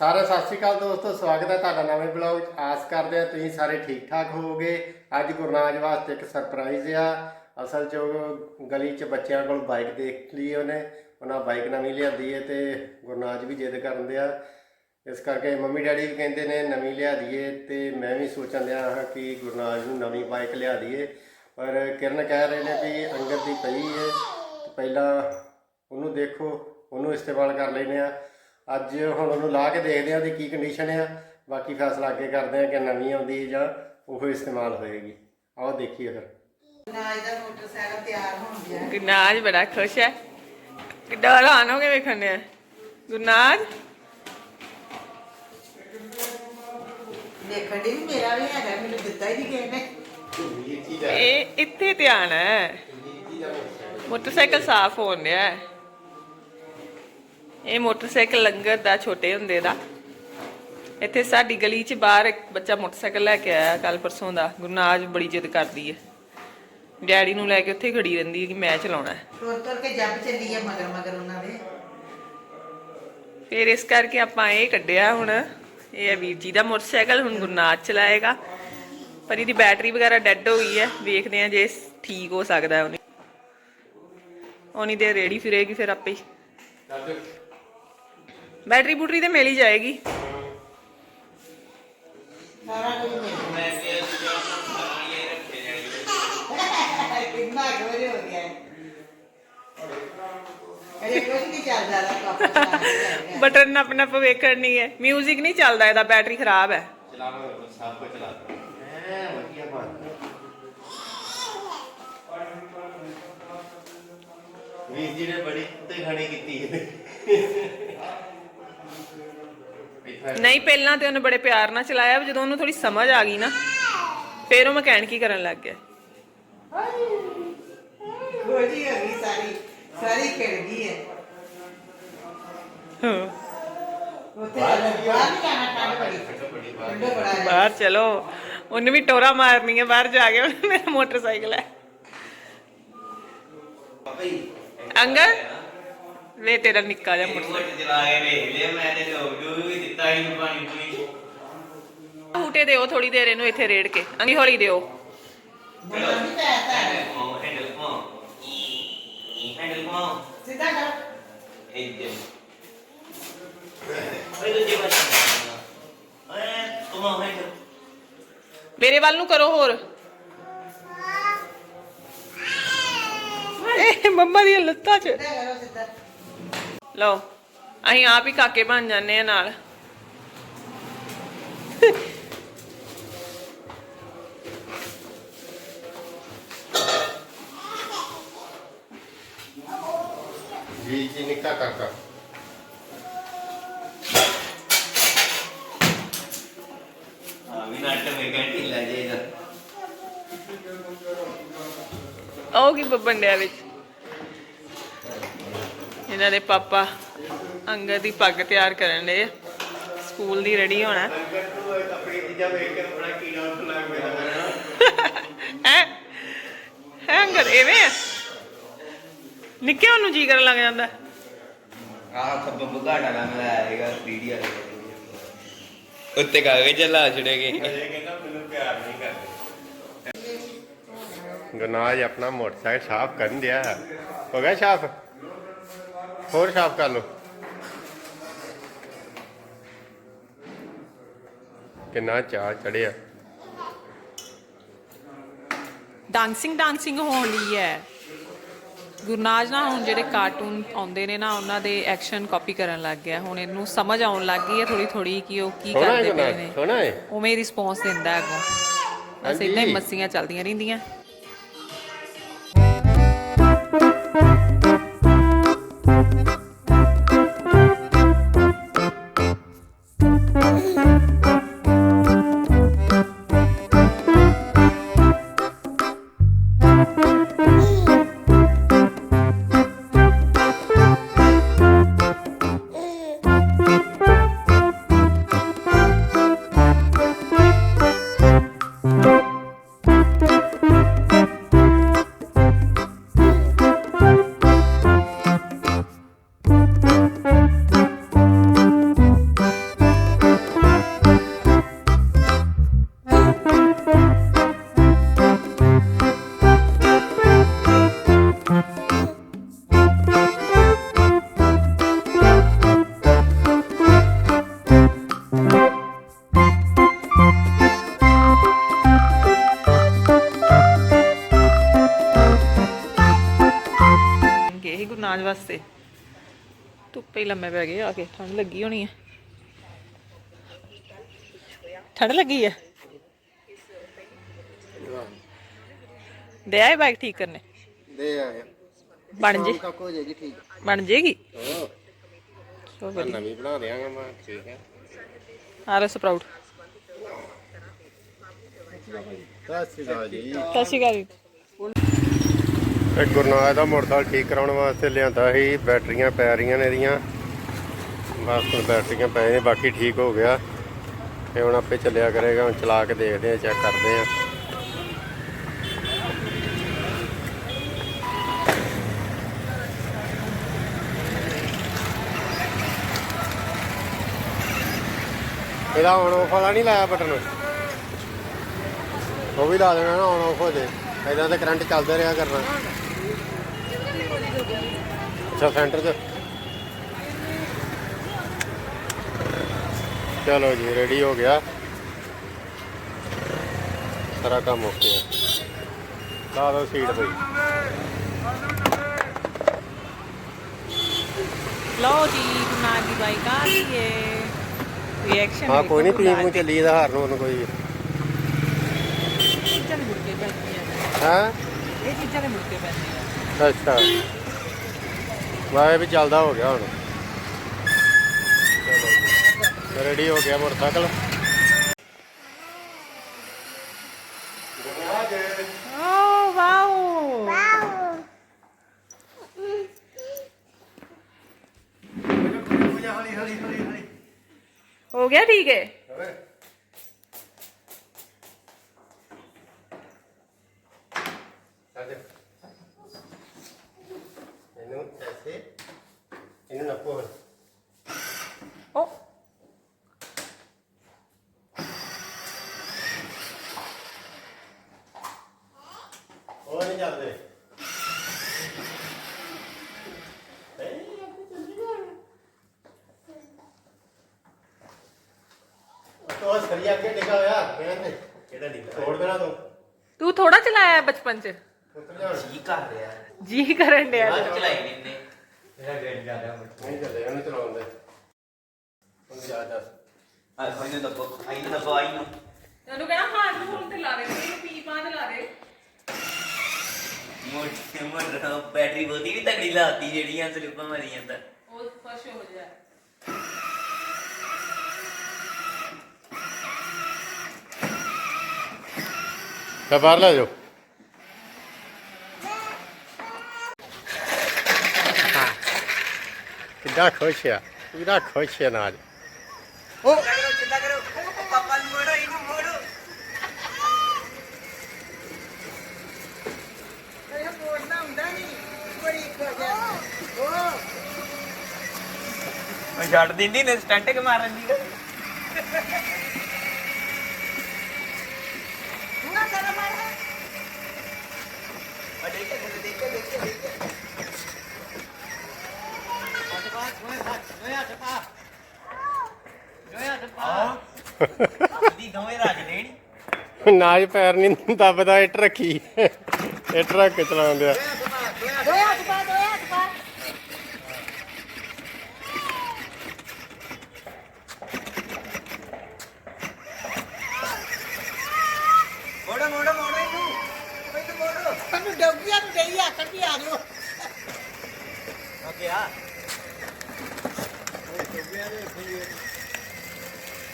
ਸਾਰੇ ਸਤਿ ਸ਼੍ਰੀ ਅਕਾਲ ਦੋਸਤੋ, ਸਵਾਗਤ ਹੈ ਤੁਹਾਡਾ ਨਵੇਂ ਬਲੌਗ 'ਚ ਆਸ ਕਰਦੇ ਹਾਂ ਤੁਸੀਂ ਸਾਰੇ ਠੀਕ ਠਾਕ ਹੋਵੋਗੇ। ਅੱਜ ਗੁਰਨਾਜ ਵਾਸਤੇ ਇੱਕ ਸਰਪ੍ਰਾਈਜ਼ ਆ। ਅਸਲ 'ਚ ਉਹ ਗਲੀ 'ਚ ਬੱਚਿਆਂ ਕੋਲ ਬਾਈਕ ਦੇਖ ਲਈ ਉਹਨੇ। ਉਹਨਾਂ ਬਾਈਕ ਨਵੀਂ ਲਿਆਂਦੀ ਹੈ ਤੇ ਗੁਰਨਾਜ ਵੀ ਜਿੱਦ ਕਰਨ ਆ ਇਸ ਕਰਕੇ ਮੰਮੀ ਡੈਡੀ ਵੀ ਕਹਿੰਦੇ ਨੇ, ਨਵੀਂ ਲਿਆ ਦਈਏ ਤੇ ਮੈਂ ਵੀ ਸੋਚਣ ਦਿਆ ਹਾਂ ਕਿ ਗੁਰਨਾਜ ਨੂੰ ਨਵੀਂ ਬਾਈਕ ਲਿਆ ਦਈਏ ਪਰ ਕਿਰਨ ਕਹਿ ਰਹੇ ਨੇ ਵੀ ਅੰਗਦ ਦੀ ਪਈ ਹੈ ਪਹਿਲਾਂ ਉਹਨੂੰ ਦੇਖੋ, ਉਹਨੂੰ ਇਸਤੇਮਾਲ ਕਰ ਲੈਨੇ ਆ ਅੱਜ ਹੁਣ ਉਹਨੂੰ ਲਾ ਕੇ ਦੇਖਦੇ ਆ ਉਹਦੀ ਕੀ ਕੰਡੀਸ਼ਨ ਆ ਬਾਕੀ ਫੈਸਲਾ ਅੱਗੇ ਕਰਦੇ ਆ ਕਿ ਨਵੀਂ ਆਉਂਦੀ ਜਾਂ ਉਹ ਇਸਤੇਮਾਲ ਹੋਏਗੀ। ਆਓ ਦੇਖੀਏ ਫਿਰ। ਨਾਜ ਦਾ ਮੋਟਰਸਾਈਕਲ ਤਿਆਰ ਹੋਣ ਗਿਆ ਗੁਰਨਾਜ ਬੜਾ ਖੁਸ਼ ਹੈ। ਕਿੱਡਾ ਹੈਰਾਨ ਹੋ ਕੇ ਵੇਖਣ ਡਿਆ। ਗੁਰਨਾਜ? ਦੇਖਣ ਦੀ ਵੀ ਮੇਰਾ ਵੀ ਹੈਗਾ ਮੈਨੂੰ ਦਿੱਤਾ ਹੀ ਨਹੀਂ ਕਿਸੇ ਨੇ। ਇਹ ਇੱਥੇ ਧਿਆਨ ਹੈ। ਮੋਟਰਸਾਈਕਲ ਸਾਫ਼ ਹੋਣ ਡਿਆ ਹੈ। ਇਹ ਮੋਟਰਸਾਈਕਲ ਲੰਗਰ ਦਾ ਛੋਟੇ ਹੁੰਦੇ ਦਾ। ਇੱਥੇ ਸਾਡੀ ਗਲੀ 'ਚ ਬਾਹਰ ਇੱਕ ਬੱਚਾ ਮੋਟਰਸਾਈਕਲ ਲੈ ਕੇ ਆਇਆ ਕੱਲ ਪਰਸੋਂ ਦਾ। ਗੁਰਨਾਜ ਬੜੀ ਜਿੱਦ ਕਰਦੀ ਹੈ ਡੈਡੀ ਨੂੰ ਲੈ ਕੇ ਉੱਥੇ ਖੜੀ ਰਹਿੰਦੀ ਹੈ ਕਿ ਮੈਂ ਚਲਾਉਣਾ ਹੈ ਤੁਰ ਤੁਰ ਕੇ ਜੱਬ ਚੱਲੀ ਆ ਮਗਰ ਮਗਰ ਉਹਨਾਂ ਦੇ। ਫਿਰ ਇਸ ਕਰਕੇ ਆਪਾਂ ਇਹ ਕੱਢਿਆ ਹੁਣ। ਇਹ ਹੈ ਵੀਰ ਜੀ ਦਾ ਮੋਟਰਸਾਈਕਲ ਹੁਣ ਗੁਰਨਾਜ ਚਲਾਏਗਾ। ਪਰ ਇਹਦੀ ਬੈਟਰੀ ਵਗੈਰਾ ਡੈੱਡ ਹੋ ਗਈ ਹੈ ਵੇਖਦੇ ਆ ਜੇ ਠੀਕ ਹੋ ਸਕਦਾ ਹੈ ਉਹਨੇ ਉਹਨੀ ਦੇ ਰੇੜੀ ਫਿਰੇਗੀ ਫਿਰ ਆਪੇ ਹੀ। ਬੈਟਰੀ ਬੂਟਰੀ ਤੇ ਮਿਲ ਹੀ ਜਾਏਗੀ। ਸਾਰਾ ਕੁਝ ਮਿਲ ਕਿੰਨਾ ਗੋਰੇ ਹੋ ਗਿਆ ਹੈ। ਅਰੇ ਕੁਝ ਨਹੀਂ ਚੱਲਦਾ ਬਟਨ ਨੱਪ ਨੱਪ ਵੇਖਣ ਨਹੀਂ ਹੈ। 뮤직 ਨਹੀਂ ਚੱਲਦਾ ਇਹਦਾ, ਬੈਟਰੀ ਖਰਾਬ ਹੈ। ਚਲਾਵਾਂਗੇ ਸਭ ਕੁਝ ਚਲਾ ਐ ਵਧੀਆ ਬਣ ਵੀਰ ਜੀ ਨੇ ਬੜੀ ਕੁੱਤੇ ਖਾਣੀ ਕੀਤੀ ਹੈ। ਨਹੀਂ ਪਹਿਲਾਂ ਤੇ ਉਹਨੇ ਬੜੇ ਪਿਆਰ ਨਾਲ ਚਲਾਇਆ ਜਦੋਂ ਉਹਨੂੰ ਥੋੜੀ ਸਮਝ ਆ ਗਈ ਨਾ ਫਿਰ ਉਹ ਮਕੈਨਿਕੀ ਕਰਨ ਲੱਗ ਗਿਆ? ਗੋਜੀ ਹੋ ਗਈ ਸਾਰੀ ਸਾਰੀ ਖਿੜ ਗਈ ਹੈ। ਹਾਂ। ਉੱਥੇ ਬਾਹਰ ਨਹੀਂ ਜਾਣਾ ਠੰਡ ਬੜੀ ਠੰਡ ਬੜਾ ਹੈ। ਬਾਹਰ ਚਲੋ ਉਹਨੇ ਵੀ ਟੋਰਾ ਮਾਰਨੀ ਹੈ ਬਾਹਰ ਜਾ ਕੇ ਮੇਰਾ ਮੋਟਰਸਾਈਕਲ ਹੈ ਅੰਗਦ? ਵੇ ਤੇਰਾ ਨਿੱਕਾ ਜਿਹਾ ਚਲਾ ਕੇ ਵੇਖ ਲਿਆ ਮੈਂ ਤੇ ਲੋਕ ਜੋ ਵੀ ਦਿੱਤਾ ਹੀ ਪਾਣੀ ਪੂਣੀ। ਹੂਟੇ ਦਿਓ ਥੋੜੀ ਦੇਰ ਇਹਨੂੰ ਇੱਥੇ ਰੇੜ ਕੇ ਅੰਗੀ ਹੌਲੀ ਦਿਓ। ਹੈਂਡਲ ਹੈਂਡਲ ਸਿੱਧਾ ਕਰ ਓਏ ਦੂਜੇ ਪਾਸੇ ਓਏ ਹੈਂਡਲ ਮੇਰੇ ਵੱਲ ਨੂੰ ਕਰੋ ਹੋਰ। ਇਹ ਮੰਮਾ ਦੀਆਂ ਲੱਤਾਂ 'ਚ। ਸਿੱਧਾ ਕਰੋ ਸਿੱਧਾ। ਲਓ ਅਸੀਂ ਆਪ ਹੀ ਕਾਕੇ ਬਣ ਜਾਂਦੇ ਆ ਨਾਲ। ਵੀਰ ਜੀ ਨਿੱਕਾ ਕਾਕਾ ਉਹ ਕੀ ਬੱਬਣ ਡਿਆ ਵਿੱਚ? ਇਹਨਾਂ ਦੇ ਪਾਪਾ ਅੰਗਦ ਦੀ ਪੱਗ ਤਿਆਰ ਕਰਨ ਦੇ ਸਕੂਲ ਦੀ ਰੈਡੀ ਹੋਣਾ। ਹੈ? ਹੈ ਅੰਗਦ ਐਵੇਂ ਆ? ਨਿੱਕੇ ਉਹਨੂੰ ਜੀ ਕਰਨ ਲੱਗ ਜਾਂਦਾ। ਆਹ ਖੱਬਾ ਬੁਗਾੜਾ ਨਾ ਮੈਂ ਆਏਗਾ ਵੀਡੀਓ ਉੱਤੇ ਕਾਗਜ਼ ਚਲਾ ਛੜੇਗੇ ਇਹ ਕਹਿੰਦਾ ਮੈਨੂੰ ਪਿਆਰ ਨਹੀਂ ਕਰਦੇ ਗਨਾਜ ਆਪਣਾ ਮੋਟਰਸਾਈਕਲ ਸਾਫ਼ ਕਰਨ ਦਿਆ। ਹੋ ਗਿਆ ਸਾਫ਼? ਹੋਰ ਸਾਫ਼ ਕਰ ਲੋ ਕਿੰਨਾ ਚਾਹ ਚੜਿਆ। ਡਾਂਸਿੰਗ ਡਾਂਸਿੰਗ ਹੋਣ ਲਈ ਹੈ। ਗੁਰਨਾਜ ਨਾ ਹੁਣ ਜਿਹੜੇ ਕਾਰਟੂਨ ਆਉਂਦੇ ਨੇ ਨਾ ਉਹਨਾਂ ਦੇ ਐਕਸ਼ਨ ਕਾਪੀ ਕਰਨ ਲੱਗ ਗਿਆ। ਹੁਣ ਇਹਨੂੰ ਸਮਝ ਆਉਣ ਲੱਗ ਗਈ ਹੈ ਥੋੜੀ ਥੋੜੀ ਕਿ ਉਹ ਕੀ ਸੋਹਣਾ ਹੈ ਕਰਦੇ ਪਏ ਨੇ। ਸੋਹਣਾ ਹੈ ਉਵੇਂ ਰਿਸਪੌਂਸ ਦਿੰਦਾ ਹੈਗਾ ਬਸ ਹਾਂਜੀ। ਇਦਾਂ ਹੀ ਮੱਸੀਆਂ ਚੱਲਦੀਆਂ ਰਹਿੰਦੀਆਂ। ਆਪੇ ਹੀ ਲੰਮੇ ਪੈ ਗਏ ਆ ਕੇ ਠੰਡ ਲੱਗੀ ਹੋਣੀ ਹੈ ਠੰਡ ਲੱਗੀ ਹੈ ਦੇ ਆਏ ਬਾਈਕ ਠੀਕ ਕਰਨੇ? ਦੇ ਆਏ ਬਣ ਜੇ। ਤੱਕ ਹੋ ਜਾਏਗੀ ਠੀਕ। ਬਣ ਜੇਗੀ? ਹੋ। ਸੋ ਵਧੀਆ। ਨਵੀਂ ਬਣਾ ਦਿਆਂਗਾ ਮੈਂ ਠੀਕ ਹੈ ਆਰ ਸਪਰਾਊਟ। ਸਤਿ ਸ਼੍ਰੀ ਅਕਾਲ ਜੀ। ਸਤਿ ਸ਼੍ਰੀ ਅਕਾਲ ਜੀ। ਇਹ ਗੁਰਨਾਜ ਦਾ ਮੋਟਰਸਾਈਕਲ ਠੀਕ ਕਰਾਉਣ ਵਾਸਤੇ ਲਿਆਂਦਾ ਸੀ, ਬੈਟਰੀਆਂ ਪੈ ਰਹੀਆਂ ਨੇ ਇਹਦੀਆਂ। ਬਸ ਹੁਣ ਬੈਟਰੀਆਂ ਪੈ ਨੇ, ਬਾਕੀ ਠੀਕ ਹੋ ਗਿਆ। ਤੇ ਹੁਣ ਆਪੇ ਚੱਲਿਆ ਕਰੇਗਾ, ਹੁਣ ਚਲਾ ਕੇ ਦੇਖਦੇ ਆ, ਚੈੱਕ ਕਰਦੇ ਆ। ਇਹਦਾ ਔਨ ਆਫ ਵਾਲਾ ਨਹੀਂ ਲਾਇਆ ਬਟਨ ਉਹ ਵੀ ਲਾ ਦੇਣਾ ਨਾ ਔਨ ਆਫ ਹੋ ਜੇ। ਇਦਾਂ ਤੇ ਕਰੰਟ ਚੱਲਦਾ ਰਿਹਾ ਕਰਨਾ। ਅੱਛਾ ਸੈਂਟਰ 'ਚ ਚਲੋ ਜੀ ਰੈਡੀ ਹੋ ਗਿਆ। ਸਾਰਾ ਕੰਮ ਓਕੇ ਆ ਲਾ ਦੋ ਸੀਟ ਬਈ। ਲਓ ਜੀ ਗੁਨਾਹ ਦੀ ਬਾਈਕ ਆ ਗਈ ਹੈ ਰਿਐਕਸ਼ਨ ਹਾਂ ਕੋਈ ਨਹੀਂ ਪੀਂ ਨੂੰ ਚੱਲੀ ਇਹਦਾ ਹਾਰਨ ਉਹਨੂੰ ਕੋਈ। ਦੇ ਮੁੜ ਕੇ ਪੈਂਦੀਆਂ। ਹਾਂ? ਇਹ ਚੀਜ਼ਾਂ ਦੇ ਮੁੜ ਕੇ ਪੈਂਦੀਆਂ। ਅੱਛਾ। ਵਾਏ ਵੀ ਚੱਲਦਾ ਹੋ ਗਿਆ ਹੁਣ। ਚਲੋ ਰੈਡੀ ਹੋ ਗਿਆ ਮੋਟਰਸਾਈਕਲ। ਓ ਵਾਓ। ਹੋ ਗਿਆ ਠੀਕ ਹੈ ਤੋ ਸਰੀਆ ਅੱਗੇ ਡਿੱਗਾ ਹੋਇਆ ਕਹਿੰਦੇ ਕਿਹੜਾ ਡਿੱਗਾ ਤੋੜ ਦੇਣਾ ਤੂੰ? ਤੂੰ ਥੋੜਾ ਚਲਾਇਆ ਹੈ ਬਚਪਨ ਚ? ਉੱਤਰ ਜਾ ਕਰ ਰਿਹਾ ਜੀ ਕਰਨ ਡਿਆ ਬਾਅਦ ਚਲਾਈ ਨਿੰਨੇ ਨਹੀਂ ਚੱਲੇ ਉਹਨੂੰ ਚਲਾਉਣ ਦੇ। ਹੁਣ ਜਾ ਜਾ। ਆ ਕੋਈ ਨਾ ਦੱਬੋ ਆਈ ਨਾ ਦੱਬੋ ਆਈ ਨੂੰ ਤੈਨੂੰ ਕਹਿਣਾ ਹਾਰ ਨੂੰ ਹੁਣ ਤੇ ਲਾ ਦੇ ਤੈਨੂੰ ਪੀ ਪਾ ਤੇ ਲਾ ਦੇ। ਮੋਟਰ ਮੋਟਰ ਬੈਟਰੀ ਬਹੁਤੀ ਵੀ ਤਕੜੀ ਲਾਤੀ ਜਿਹੜੀਆਂ ਸਲਿੱਪਾਂ ਮਾਰੀ ਜਾਂਦਾ ਉਹ ਖੁਸ਼ ਹੋ ਜਾ। ਤਾਂ ਬਾਹਰ ਲੈ ਜਾਓ। ਕਿੱਡਾ ਖੁਸ਼ ਆ ਪੂਰਾ ਖੁਸ਼ ਹੈ ਨਾਜ ਕਰੋ ਚਿੰਤਾ ਕਰੋ? ਪਾਪਾ ਨੂੰ ਮੋੜੋ ਇਹਨੂੰ ਮੋੜੋ। ਉਹ ਛੱਡ ਦਿੰਦੀ ਨੇ ਸਟੰਟ ਕਿ ਮਾਰਨ ਦੀ। ਆ ਦੇਖੇ ਦੇਖੇ ਦੇਖੇ ਦੇਖੇ ਦੀ ਦੋਵੇਂ ਰਾਜ ਲੈਣੀ ਪੈਰ ਨਹੀਂ ਦੱਬਦਾ, ਇੱਟ ਰੱਖੀ। ਇੱਟ ਰੱਖ ਕੇ ਚਲਾਉਂਦੇ ਆ ਮੋੜੋ ਮੋੜੋ ਮੋੜੋ ਇਹਨੂੰ ਮੈਨੂੰ ਮੋੜੋ ਸਾਨੂੰ ਡੋਗੀਆਂ ਨੂੰ ਦੇਈ ਆਖਣ ਵੀ ਆ ਜਾਓ ਓਕੇ ਆ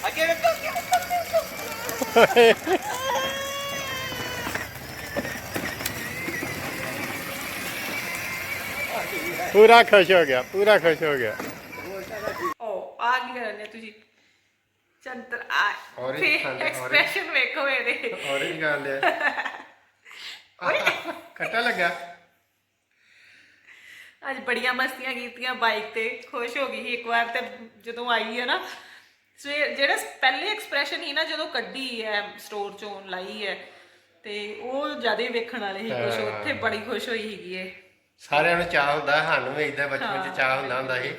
ਅੱਗੇ ਵੇਖੋ ਅੱਗੇ ਵੇਖੋ ਪੂਰਾ ਖੁਸ਼ ਹੋ ਗਿਆ ਪੂਰਾ ਖੁਸ਼ ਹੋ ਗਿਆ ਓ ਆ ਕੀ ਕਰਨੇ ਤੁਸੀਂ ਚੰਤਰ ਆ Orange ਫੇ ਖਾਂਦੇ, orange। ਐਕਸਪ੍ਰੈਸ਼ਨ ਵੇਖੋ ਇਹਦੇ ਔਰੇਂਜ ਗੱਲ ਹੈ ਖੱਟਾ ਲੱਗਾ ਅੱਜ ਬੜੀਆਂ ਮਸਤੀਆਂ ਕੀਤੀਆਂ ਬਾਈਕ ਤੇ ਖੁਸ਼ ਹੋ ਗਈ ਸੀ ਇੱਕ ਵਾਰ ਤੇ ਜਦੋਂ ਆਈ ਹੈ ਨਾ। ਸਵੇ ਜਿਹੜਾ ਪਹਿਲੇ ਐਕਸਪ੍ਰੈਸ਼ਨ ਸੀ ਨਾ ਜਦੋਂ ਕੱਢੀ ਹੈ ਸਟੋਰ ਚੋਂ ਲਾਈ ਹੈ ਤੇ ਉਹ ਜ਼ਿਆਦਾ ਵੇਖਣ ਵਾਲੇ ਸੀ ਖੁਸ਼ ਹਾਂ। ਉੱਥੇ ਬੜੀ ਖੁਸ਼ ਹੋਈ ਸੀਗੀ ਇਹ। ਸਾਰਿਆਂ ਨੂੰ ਚਾਹ ਹੁੰਦਾ ਸਾਨੂੰ ਵੀ ਇਦਾਂ ਬਚਪਨ ਚ ਚਾਹ ਹੁੰਦਾ ਹੁੰਦਾ ਸੀ।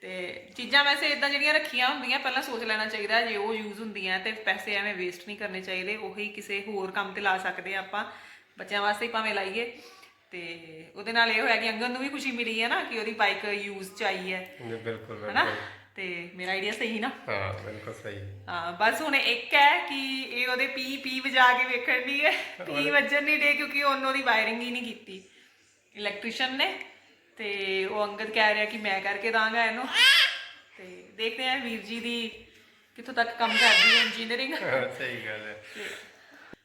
ਤੇ ਚੀਜ਼ਾਂ ਵੈਸੇ ਇਦਾਂ ਜਿਹੜੀਆਂ ਰੱਖੀਆਂ ਹੁੰਦੀਆਂ ਪਹਿਲਾਂ ਸੋਚ ਲੈਣਾ ਚਾਹੀਦਾ ਜੇ ਉਹ ਯੂਜ਼ ਹੁੰਦੀਆਂ ਤੇ ਪੈਸੇ ਐਵੇਂ ਵੇਸਟ ਨਹੀਂ ਕਰਨੇ ਚਾਹੀਦੇ ਉਹੀ ਕਿਸੇ ਹੋਰ ਕੰਮ ਤੇ ਲਾ ਸਕਦੇ ਆ ਆਪਾਂ। ਬੱਚਿਆਂ ਵਾਸਤੇ ਹੀ ਭਾਵੇਂ ਲਾਈਏ। ਤੇ ਉਹਦੇ ਨਾਲ ਇਹ ਹੋਇਆ ਕਿ ਅੰਗਦ ਨੂੰ ਵੀ ਖੁਸ਼ੀ ਮਿਲੀ ਹੈ ਨਾ ਕਿ ਉਹਦੀ ਬਾਈਕ ਯੂਜ਼ ਚ ਆਈ ਹੈ। ਬਿਲਕੁਲ ਹਨਾ? ਬਿਲਕੁਲ। ਤੇ ਮੇਰਾ ਆਈਡੀਆ ਸਹੀ ਨਾ? ਹਾਂ ਬਿਲਕੁਲ ਸਹੀ। ਹਾਂ ਬਸ ਹੁਣ ਇੱਕ ਹੈ ਕਿ ਇਹ ਉਹਦੇ ਪੀ ਪੀ ਵਜਾ ਕੇ ਵੇਖਣ ਦੀ ਹੈ। ਪੀ ਵੱਜਣ ਨਹੀਂ ਦੇ ਕਿਉਂਕਿ ਉਹਨੋਂ ਦੀ ਵਾਇਰਿੰਗ ਹੀ ਨਹੀਂ ਕੀਤੀ। ਇਲੈਕਟ੍ਰੀਸ਼ੀਅਨ ਨੇ ਤੇ ਉਹ ਅੰਗਦ ਕਹਿ ਰਿਹਾ ਕਿ ਮੈਂ ਕਰਕੇ ਦਾਂਗਾ ਇਹਨੂੰ। ਤੇ ਦੇਖਦੇ ਹਾਂ ਵੀਰ ਜੀ ਦੀ ਕਿੱਥੋਂ ਤੱਕ ਕੰਮ ਕਰਦੀ ਹੈ ਇੰਜੀਨੀਅਰਿੰਗ ਸਹੀ ਗੱਲ ਹੈ।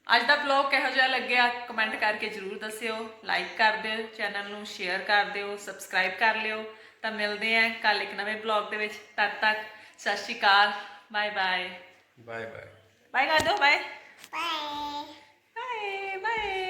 ਅੱਜ ਦਾ ਵਲੌਗ ਕਿਹੋ ਜਿਹਾ ਲੱਗਿਆ? ਕਮੈਂਟ ਕਰਕੇ ਜਰੂਰ ਦੱਸਿਓ। ਲਾਈਕ ਕਰ ਦਿਓ ਚੈਨਲ ਨੂੰ ਸ਼ੇਅਰ ਕਰ ਦਿਓ ਸਬਸਕ੍ਰਾਈਬ ਕਰ ਲਿਓ। ਤਾਂ ਮਿਲਦੇ ਆਂ ਕੱਲ ਇੱਕ ਨਵੇਂ ਵਲੌਗ ਦੇ ਵਿੱਚ। ਤਦ ਤੱਕ ਸਤਿ ਸ਼੍ਰੀ ਅਕਾਲ bye bye bye bye bye ਕਰ ਦਿਓ ਬਾਏ ਬਾਏ ਬਾਏ ਬਾਏ